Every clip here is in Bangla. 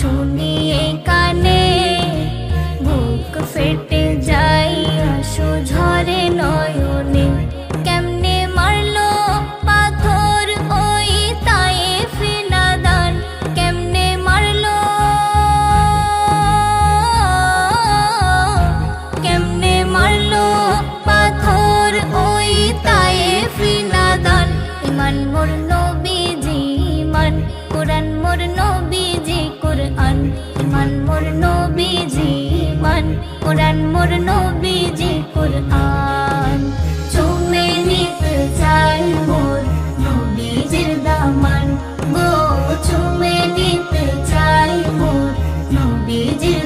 শুনিয়ে কানে বুক ফেটে যাই আসো ঝরে নয়নে। ইমান মোর নবীজি মন, কোরআন মোর নবীজি কোরআন। চুমে নিতে চাই মোর নবীজির দামান গো, চুমে নিতে চাই মোর নবীজির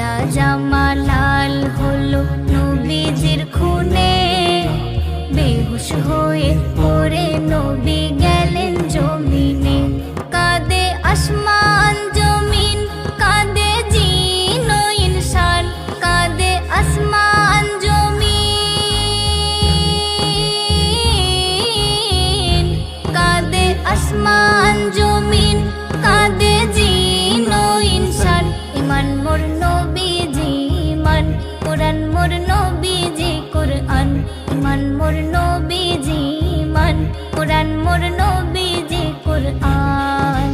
সাদা জামা লাল হলো নবীজির খুনে। বেহুশ হয়ে পড়ে নবী গেলেন জমিনে। কাঁদে আসমান, জমিন, কাঁদে জিন ইনসান। কাঁদে আসমান, জমিন, কাঁদে আসমান। ইমান মোর নবীজি, ইমান। কোরআন মোর নবীজি, কোরআন।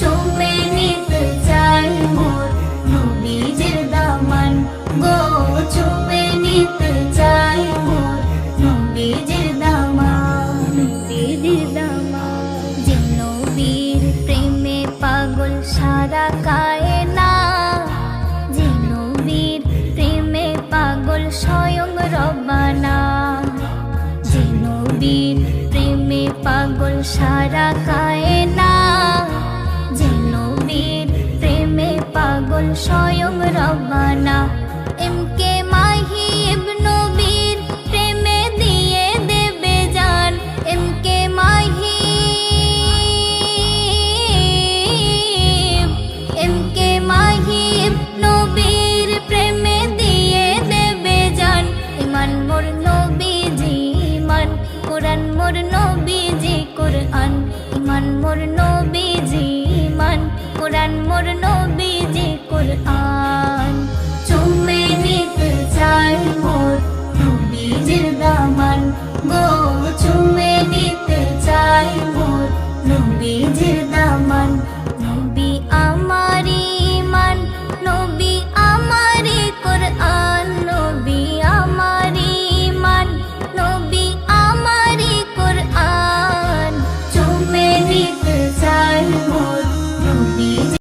চুমে নিতে চাই মোর নবীজির দামান। গো, চুমে নিতে চাই মোর নবীজির পাগল সারা কায়না যেন বীর প্রেমে পাগল স্বয়ং রব্বানা মোর নবী যে কোরআন